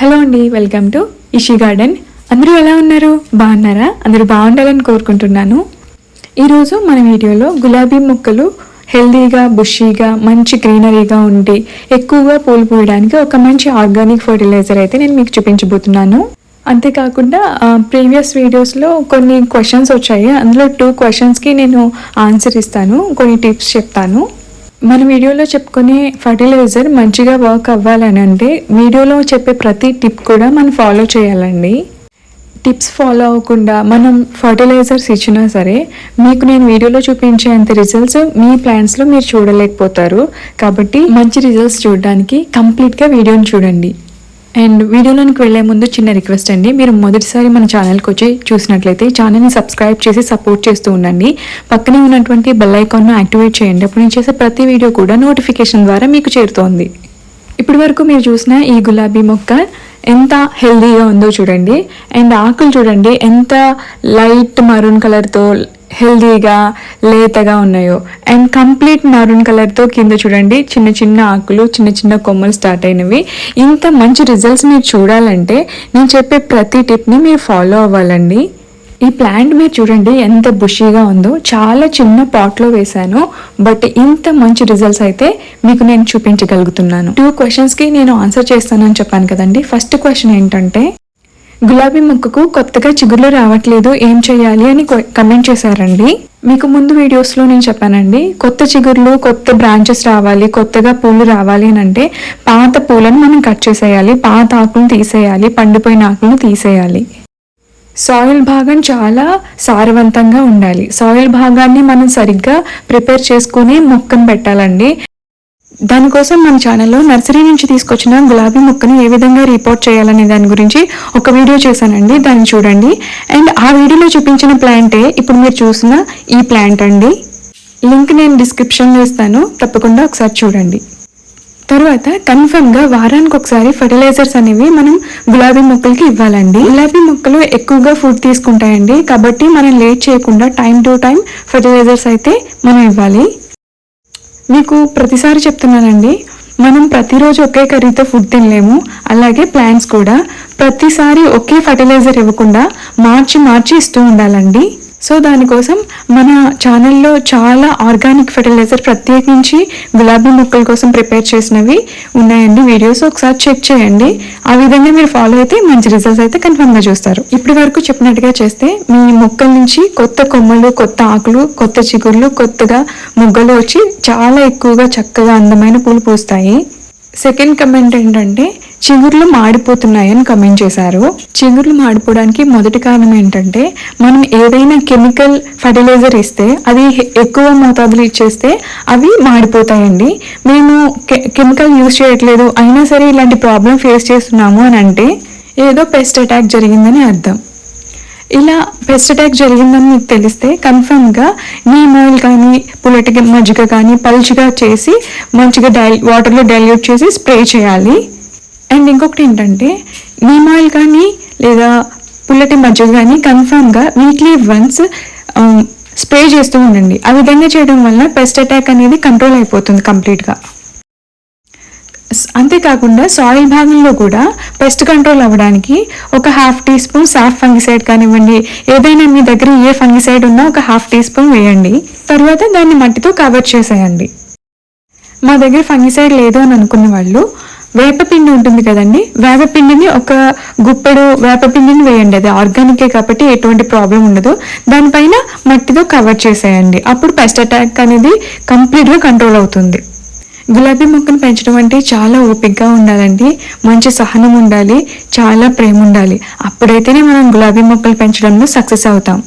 Hello అండి welcome to ఇషి garden. అందరూ ఎలా ఉన్నారు? బాగున్నారా? అందరూ బాగుండాలని కోరుకుంటున్నాను. ఈరోజు మన వీడియోలో గులాబీ మొక్కలు హెల్దీగా బుషీగా మంచి గ్రీనరీగా ఉండి ఎక్కువగా పూలు పూయడానికి ఒక మంచి ఆర్గానిక్ ఫర్టిలైజర్ అయితే నేను మీకు చూపించబోతున్నాను. అంతేకాకుండా ప్రీవియస్ వీడియోస్లో కొన్ని క్వశ్చన్స్ వచ్చాయి. అందులో టూ క్వశ్చన్స్కి నేను ఆన్సర్ ఇస్తాను కొన్ని టిప్స్ చెప్తాను. మన వీడియోలో చెప్పుకునే ఫర్టిలైజర్ మంచిగా వర్క్ అవ్వాలని అంటే వీడియోలో చెప్పే ప్రతి టిప్ కూడా మనం ఫాలో చేయాలండి. టిప్స్ ఫాలో అవ్వకుండా మనం ఫర్టిలైజర్స్ ఇచ్చినా సరే మీకు నేను వీడియోలో చూపించేంత రిజల్ట్స్ మీ ప్లాంట్స్లో మీరు చూడలేకపోతారు. కాబట్టి మంచి రిజల్ట్స్ చూడడానికి కంప్లీట్గా వీడియోని చూడండి. అండ్ వీడియోలోనికి వెళ్ళే ముందు చిన్న రిక్వెస్ట్ అండి. మీరు మొదటిసారి మన ఛానల్కి వచ్చి చూసినట్లయితే ఛానల్ని సబ్స్క్రైబ్ చేసి సపోర్ట్ చేస్తూ ఉండండి. పక్కనే ఉన్నటువంటి బెల్ ఐకాన్ను యాక్టివేట్ చేయండి. అప్పుడు నేను చేసే ప్రతి వీడియో కూడా నోటిఫికేషన్ ద్వారా మీకు చేరుతోంది. ఇప్పటి వరకు మీరు చూసిన ఈ గులాబీ మొక్క ఎంత హెల్దీగా ఉందో చూడండి. అండ్ ఆకులు చూడండి ఎంత లైట్ మరూన్ కలర్తో హెల్దీగా లేతగా ఉన్నాయో. అండ్ కంప్లీట్ మరూన్ కలర్తో కింద చూడండి చిన్న చిన్న ఆకులు చిన్న చిన్న కొమ్మలు స్టార్ట్ అయినవి. ఇంత మంచి రిజల్ట్స్ మీరు చూడాలంటే నేను చెప్పే ప్రతి టిప్ని మీరు ఫాలో అవ్వాలండి. ఈ ప్లాంట్ మీరు చూడండి ఎంత బుషీగా ఉందో. చాలా చిన్న పాట్లో వేశాను బట్ ఇంత మంచి రిజల్ట్స్ అయితే మీకు నేను చూపించగలుగుతున్నాను. టూ క్వశ్చన్స్కి నేను ఆన్సర్ చేస్తానని చెప్పాను కదండి. ఫస్ట్ క్వశ్చన్ ఏంటంటే గులాబీ మొక్కకు కొత్తగా చిగుర్లు రావట్లేదు ఏం చేయాలి అని కమెంట్ చేశారండి. మీకు ముందు వీడియోస్లో నేను చెప్పానండి కొత్త చిగుర్లు కొత్త బ్రాంచెస్ రావాలి కొత్తగా పూలు రావాలి అని అంటే పాత పూలను మనం కట్ చేసేయాలి పాత ఆకులను తీసేయాలి పండిపోయిన ఆకులను తీసేయాలి. సాయిల్ భాగం చాలా సారవంతంగా ఉండాలి. సాయిల్ భాగాన్ని మనం సరిగ్గా ప్రిపేర్ చేసుకుని మొక్కను పెట్టాలండి. దానికోసం మన ఛానల్లో నర్సరీ నుంచి తీసుకొచ్చిన గులాబీ మొక్కని ఏ విధంగా రిపోర్ట్ చేయాలనే దాని గురించి ఒక వీడియో చేశానండి. దాన్ని చూడండి. అండ్ ఆ వీడియోలో చూపించిన ప్లాంటే ఇప్పుడు మీరు చూసిన ఈ ప్లాంట్ అండి. లింక్ నేను డిస్క్రిప్షన్లో ఇస్తాను. తప్పకుండా ఒకసారి చూడండి. తర్వాత కన్ఫర్మ్గా వారానికి ఒకసారి ఫర్టిలైజర్స్ అనేవి మనం గులాబీ మొక్కలకి ఇవ్వాలండి. గులాబీ మొక్కలు ఎక్కువగా ఫుడ్ తీసుకుంటాయండి. కాబట్టి మనం లేట్ చేయకుండా టైం టు టైం ఫర్టిలైజర్స్ అయితే మనం ఇవ్వాలి. మీకు ప్రతిసారి చెప్తున్నానండి మనం ప్రతిరోజు ఒకే కర్రీతో ఫుడ్ తినలేము అలాగే ప్లాంట్స్ కూడా. ప్రతిసారి ఒకే ఫర్టిలైజర్ ఇవ్వకుండా మార్చి మార్చి ఇస్తూ ఉండాలండి. సో దానికోసం మన ఛానల్లో చాలా ఆర్గానిక్ ఫెర్టిలైజర్ ప్రత్యేకించి గులాబీ మొక్కల కోసం ప్రిపేర్ చేసినవి ఉన్నాయండి. వీడియోస్ ఒకసారి చెక్ చేయండి. ఆ విధంగా మీరు ఫాలో అయితే మంచి రిజల్ట్స్ అయితే కన్ఫర్మ్గా చూస్తారు. ఇప్పటి వరకు చెప్పినట్టుగా చేస్తే మీ మొక్కల నుంచి కొత్త కొమ్మలు కొత్త ఆకులు కొత్త చిగుర్లు కొత్తగా మొగ్గలు వచ్చి చాలా ఎక్కువగా చక్కగా అందమైన పూలు పూస్తాయి. సెకండ్ కమెంట్ ఏంటంటే చిగుర్లు మాడిపోతున్నాయని కమెంట్ చేశారు. చిగుర్లు మాడిపోవడానికి మొదటి కారణం ఏంటంటే మనం ఏదైనా కెమికల్ ఫర్టిలైజర్ ఇస్తే అది ఎక్కువ మోతాదులు ఇచ్చేస్తే అవి మాడిపోతాయండి. మేము కెమికల్ యూజ్ చేయట్లేదు అయినా సరే ఇలాంటి ప్రాబ్లం ఫేస్ చేస్తున్నాము అని అంటే ఏదో పెస్ట్ అటాక్ జరిగిందని అర్థం. ఇలా పెస్ట్ అటాక్ జరిగిందని మీకు తెలిస్తే కన్ఫర్మ్గా నీమ్ ఆయిల్ కానీ పుల్లటి మజ్జిగ కానీ పల్చిగా చేసి మంచిగా డైల్ వాటర్లో డైల్యూట్ చేసి స్ప్రే చేయాలి. అండ్ ఇంకొకటి ఏంటంటే నీమ్ ఆయిల్ కానీ లేదా పుల్లటి మజ్జిగ కానీ కన్ఫర్మ్గా వీక్లీ వన్స్ స్ప్రే చేస్తూ ఉండండి. ఆ విధంగా చేయడం వల్ల పెస్ట్ అటాక్ అనేది కంట్రోల్ అయిపోతుంది కంప్లీట్గా అంతేకాకుండా సాయిల్ భాగంలో కూడా పెస్ట్ కంట్రోల్ అవ్వడానికి ఒక హాఫ్ టీ స్పూన్ సాఫ్ ఫంగిసైడ్ కానివ్వండి ఏదైనా మీ దగ్గర ఏ ఫంగిసైడ్ ఉన్నా ఒక హాఫ్ టీ స్పూన్ వేయండి. తర్వాత దాన్ని మట్టితో కవర్ చేసేయండి. మా దగ్గర ఫంగిసైడ్ లేదు అని అనుకున్న వాళ్ళు వేపపిండి ఉంటుంది కదండి వేపపిండిని ఒక గుప్పెడు వేపపిండిని వేయండి. అది ఆర్గానికే కాబట్టి ఎటువంటి ప్రాబ్లం ఉండదు. దానిపైన మట్టితో కవర్ చేసేయండి. అప్పుడు పెస్ట్ అటాక్ అనేది కంప్లీట్గా కంట్రోల్ అవుతుంది. గులాబీ మొక్కను పెంచడం అంటే చాలా ఓపికగా ఉండాలండి. మంచి సహనం ఉండాలి చాలా ప్రేమ ఉండాలి. అప్పుడైతేనే మనం గులాబీ మొక్కలు పెంచడంలో సక్సెస్ అవుతాం.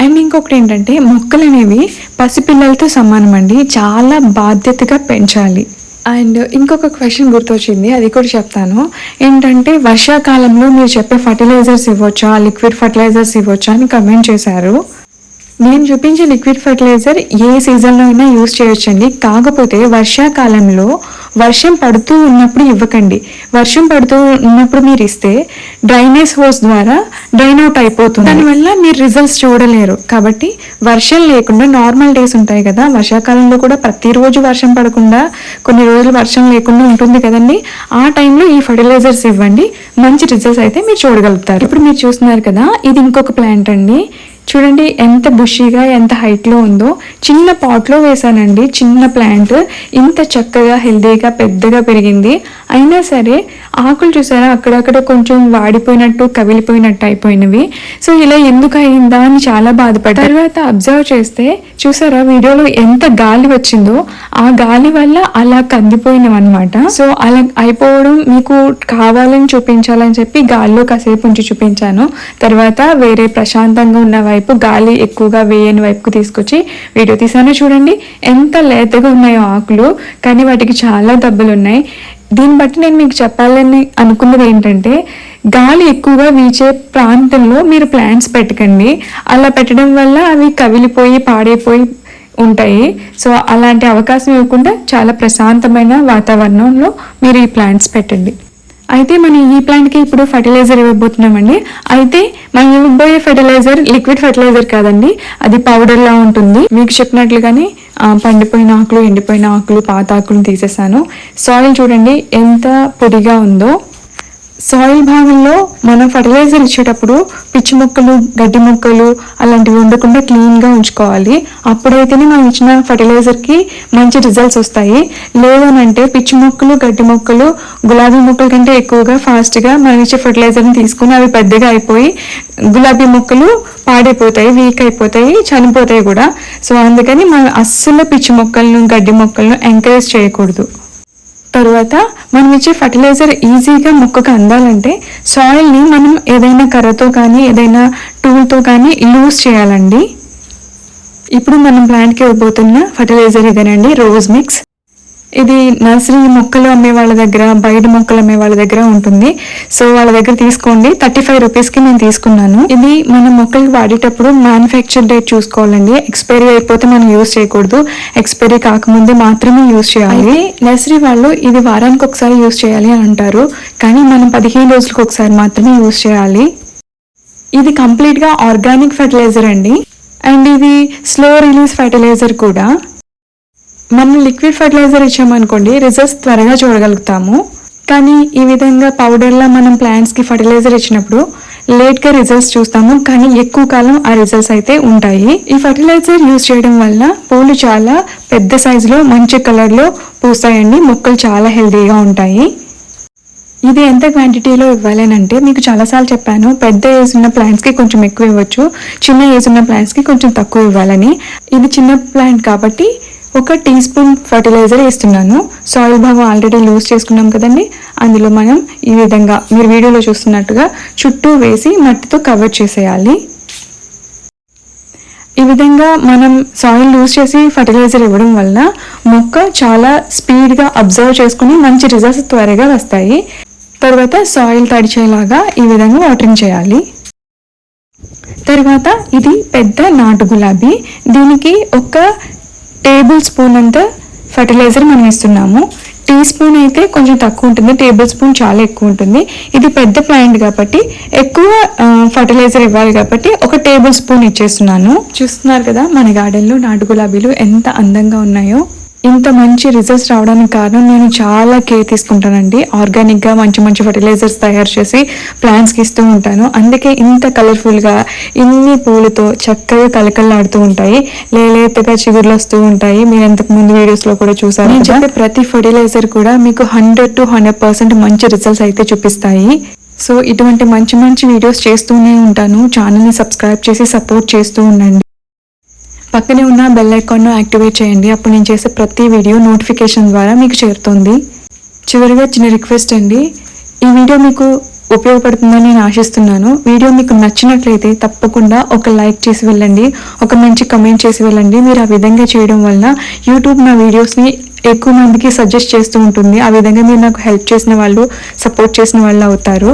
అండ్ ఇంకొకటి ఏంటంటే మొక్కలు అనేవి పసిపిల్లలతో సమానం అండి చాలా బాధ్యతగా పెంచాలి. అండ్ ఇంకొక క్వశ్చన్ గుర్తొచ్చింది అది కూడా చెప్తాను. ఏంటంటే వర్షాకాలంలో మీరు చెప్పే ఫర్టిలైజర్స్ ఇవ్వచ్చా లిక్విడ్ ఫర్టిలైజర్స్ ఇవ్వచ్చా అని కమెంట్ చేశారు. నేను చూపించే లిక్విడ్ ఫర్టిలైజర్ ఏ సీజన్లో అయినా యూస్ చేయొచ్చండి. కాకపోతే వర్షాకాలంలో వర్షం పడుతూ ఉన్నప్పుడు ఇవ్వకండి. వర్షం పడుతూ ఉన్నప్పుడు మీరు ఇస్తే డ్రైనేజ్ హోస్ ద్వారా డ్రైన్ అవుట్ అయిపోతుంది. దానివల్ల మీరు రిజల్ట్స్ చూడలేరు. కాబట్టి వర్షం లేకుండా నార్మల్ డేస్ ఉంటాయి కదా. వర్షాకాలంలో కూడా ప్రతిరోజు వర్షం పడకుండా కొన్ని రోజులు వర్షం లేకుండా ఉంటుంది కదండి. ఆ టైంలో ఈ ఫర్టిలైజర్స్ ఇవ్వండి. మంచి రిజల్ట్స్ అయితే మీరు చూడగలుగుతారు. ఇప్పుడు మీరు చూస్తున్నారు కదా ఇది ఇంకొక ప్లాంట్ అండి. చూడండి ఎంత బుషీగా ఎంత హైట్లో ఉందో. చిన్న పాట్లో వేసానండి చిన్న ప్లాంట్. ఇంత చక్కగా హెల్దీగా పెద్దగా పెరిగింది. అయినా సరే ఆకులు చూసారా? అక్కడక్కడ కొంచెం వాడిపోయినట్టు కవిలిపోయినట్టు అయిపోయినవి. సో ఇలా ఎందుకు అయిందా అని చాలా బాధపడ్డా. తర్వాత అబ్జర్వ్ చేస్తే చూసారా వీడియోలో ఎంత గాలి వచ్చిందో. ఆ గాలి వల్ల అలా కందిపోయినవన్నమాట. సో అలా అయిపోవడం మీకు కావాలని చూపించాలని చెప్పి గాలిలో కాసేపు ఉంచి చూపించాను. తర్వాత వేరే ప్రశాంతంగా ఉన్న వైపు గాలి ఎక్కువగా వేయని వైపుకు తీసుకొచ్చి వీడియో తీసాను చూడండి. ఎంత లేతగా ఉన్నాయో ఆకులు కానీ వాటికి చాలా దెబ్బలు ఉన్నాయి దీన్ని బట్టి నేను మీకు చెప్పాలని అనుకున్నది ఏంటంటే గాలి ఎక్కువగా వీచే ప్రాంతంలో మీరు ప్లాంట్స్ పెట్టకండి. అలా పెట్టడం వల్ల అవి కవిలిపోయి పాడైపోయి ఉంటాయి. సో అలాంటి అవకాశం ఇవ్వకుండా చాలా ప్రశాంతమైన వాతావరణంలో మీరు ఈ ప్లాంట్స్ పెట్టండి. అయితే మనం ఈ ప్లాంట్కి ఇప్పుడు ఫర్టిలైజర్ ఇవ్వబోతున్నామండి. అయితే మనం ఇవ్వబోయే ఫర్టిలైజర్ లిక్విడ్ ఫర్టిలైజర్ కాదండి. అది పౌడర్లా ఉంటుంది. మీకు చెప్పినట్లుగానే పండిపోయిన ఆకులు ఎండిపోయిన ఆకులు పాత ఆకులు తీసేసాను. సాయిల్ చూడండి ఎంత పొడిగా ఉందో. సాయిల్ భాగంలో మనం ఫర్టిలైజర్ ఇచ్చేటప్పుడు పిచ్చి మొక్కలు గడ్డి మొక్కలు అలాంటివి ఉండకుండా క్లీన్గా ఉంచుకోవాలి. అప్పుడైతేనే మనం ఇచ్చిన ఫర్టిలైజర్కి మంచి రిజల్ట్స్ వస్తాయి. లేదనంటే పిచ్చి మొక్కలు గడ్డి మొక్కలు గులాబీ మొక్కల కంటే ఎక్కువగా ఫాస్ట్గా మనం ఇచ్చే ఫర్టిలైజర్ని తీసుకుని అవి పెద్దగా అయిపోయి గులాబీ మొక్కలు పాడైపోతాయి వీక్ అయిపోతాయి చనిపోతాయి కూడా. సో అందుకని మనం అస్సలు పిచ్చి మొక్కలను గడ్డి మొక్కలను ఎంకరేజ్ చేయకూడదు. తర్వాత మనం ఇచ్చే ఫర్టిలైజర్ ఈజీగా మొక్కకు అందాలంటే సాయిల్ని మనం ఏదైనా కర్రతో కానీ ఏదైనా టూల్తో కానీ లూజ్ చేయాలండి. ఇప్పుడు మనం ప్లాంట్కి ఇవ్వబోతున్న ఫర్టిలైజర్ ఇదేనండి రోజ్ మిక్స్. ఇది నర్సరీ మొక్కలు అమ్మే వాళ్ళ దగ్గర బయట మొక్కలు అమ్మే వాళ్ళ దగ్గర ఉంటుంది. సో వాళ్ళ దగ్గర తీసుకోండి. థర్టీ ఫైవ్ రూపీస్కి నేను తీసుకున్నాను. ఇది మన మొక్కలకి వాడేటప్పుడు మ్యానుఫ్యాక్చర్ డేట్ చూసుకోవాలండి. ఎక్స్పైరీ అయిపోతే మనం యూస్ చేయకూడదు. ఎక్స్పైరీ కాకముందే మాత్రమే యూస్ చేయాలి. నర్సరీ వాళ్ళు ఇది వారానికి ఒకసారి యూస్ చేయాలి అని అంటారు. కానీ మనం పదిహేను రోజులకు ఒకసారి మాత్రమే యూస్ చేయాలి. ఇది కంప్లీట్గా ఆర్గానిక్ ఫర్టిలైజర్ అండి. అండ్ ఇది స్లో రిలీజ్ ఫర్టిలైజర్ కూడా. మనం లిక్విడ్ ఫర్టిలైజర్ ఇచ్చామనుకోండి రిజల్ట్స్ త్వరగా చూడగలుగుతాము. కానీ ఈ విధంగా పౌడర్లా మనం ప్లాంట్స్కి ఫర్టిలైజర్ ఇచ్చినప్పుడు లేట్గా రిజల్ట్స్ చూస్తాము. కానీ ఎక్కువ కాలం ఆ రిజల్ట్స్ అయితే ఉంటాయి. ఈ ఫర్టిలైజర్ యూజ్ చేయడం వల్ల పూలు చాలా పెద్ద సైజులో మంచి కలర్లో పూస్తాయండి. మొక్కలు చాలా హెల్తీగా ఉంటాయి. ఇది ఎంత క్వాంటిటీలో ఇవ్వాలనంటే అంటే మీకు చాలాసార్లు చెప్పాను. పెద్ద ఏజ్ ఉన్న ప్లాంట్స్కి కొంచెం ఎక్కువ ఇవ్వచ్చు. చిన్న ఏజ్ ఉన్న ప్లాంట్స్కి కొంచెం తక్కువ ఇవ్వాలని. ఇది చిన్న ప్లాంట్ కాబట్టి ఒక టీ స్పూన్ ఫర్టిలైజర్ వేస్తున్నాను. సాయిల్ భాగం ఆల్రెడీ లూజ్ చేసుకున్నాం కదండి. అందులో మనం ఈ విధంగా మీరు వీడియోలో చూస్తున్నట్టుగా చుట్టూ వేసి మట్టితో కవర్ చేసేయాలి. ఈ విధంగా మనం సాయిల్ లూజ్ చేసి ఫర్టిలైజర్ ఇవ్వడం వల్ల మొక్క చాలా స్పీడ్గా అబ్జర్వ్ చేసుకుని మంచి రిజల్ట్స్ త్వరగా వస్తాయి. తర్వాత సాయిల్ తడిచేలాగా ఈ విధంగా వాటరింగ్ చేయాలి. తర్వాత ఇది పెద్ద నాటు గులాబీ. దీనికి ఒక టేబుల్ స్పూన్ అంత ఫర్టిలైజర్ మనం ఇస్తున్నాము. టీ స్పూన్ అయితే కొంచెం తక్కువ ఉంటుంది. టేబుల్ స్పూన్ చాలా ఎక్కువ ఉంటుంది. ఇది పెద్ద ప్లాంట్ కాబట్టి ఎక్కువ ఫర్టిలైజర్ ఇవ్వాలి కాబట్టి ఒక టేబుల్ స్పూన్ ఇచ్చేస్తున్నాను. చూస్తున్నారు కదా మన గార్డెన్లో నాటు గులాబీలు ఎంత అందంగా ఉన్నాయో. ఇంత మంచి రిజల్ట్స్ రావడానికి కారణం నేను చాలా కేర్ తీసుకుంటానండి. ఆర్గానిక్గా మంచి మంచి ఫర్టిలైజర్స్ తయారు చేసి ప్లాంట్స్కి ఇస్తూ ఉంటాను. అందుకే ఇంత కలర్ఫుల్గా ఇన్ని పూలతో చక్కగా కలకల్లాడుతూ ఉంటాయి. లేలేతగా చిగుర్లు వస్తూ ఉంటాయి. మీరు ఇంతకు ముందు వీడియోస్లో కూడా చూసారు నేను చెప్పే ప్రతి ఫర్టిలైజర్ కూడా మీకు హండ్రెడ్ టు హండ్రెడ్ పర్సెంట్ మంచి రిజల్ట్స్ అయితే చూపిస్తాయి. సో ఇటువంటి మంచి మంచి వీడియోస్ చేస్తూనే ఉంటాను. ఛానల్ని సబ్స్క్రైబ్ చేసి సపోర్ట్ చేస్తూ ఉండండి. పక్కనే ఉన్న బెల్ ఐకాన్ను యాక్టివేట్ చేయండి. అప్పుడు నేను చేసే ప్రతి వీడియో నోటిఫికేషన్ ద్వారా మీకు చేరుతుంది. చివరిగా చిన్న రిక్వెస్ట్ అండి. ఈ వీడియో మీకు ఉపయోగపడుతుందని నేను ఆశిస్తున్నాను. వీడియో మీకు నచ్చినట్లయితే తప్పకుండా ఒక లైక్ చేసి వెళ్ళండి. ఒక మంచి కమెంట్ చేసి వెళ్ళండి. మీరు ఆ విధంగా చేయడం వల్ల యూట్యూబ్ నా వీడియోస్ని ఎక్కువ మందికి సజెస్ట్ చేస్తూ ఉంటుంది. ఆ విధంగా మీరు నాకు హెల్ప్ చేసిన వాళ్ళు సపోర్ట్ చేసిన వాళ్ళు అవుతారు.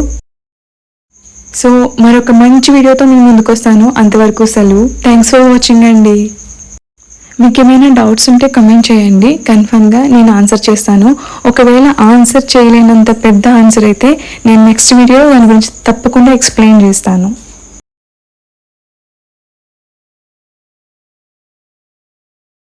సో మరొక మంచి వీడియోతో మీ ముందుకు వస్తాను. అంతవరకు సెలవు. థ్యాంక్స్ ఫర్ వాచింగ్ అండి. మీకు ఏమైనా డౌట్స్ ఉంటే కమెంట్ చేయండి. కన్ఫర్మ్గా నేను ఆన్సర్ చేస్తాను. ఒకవేళ ఆన్సర్ చేయలేనంత పెద్ద ఆన్సర్ అయితే నేను నెక్స్ట్ వీడియో దాని గురించి తప్పకుండా ఎక్స్ప్లెయిన్ చేస్తాను.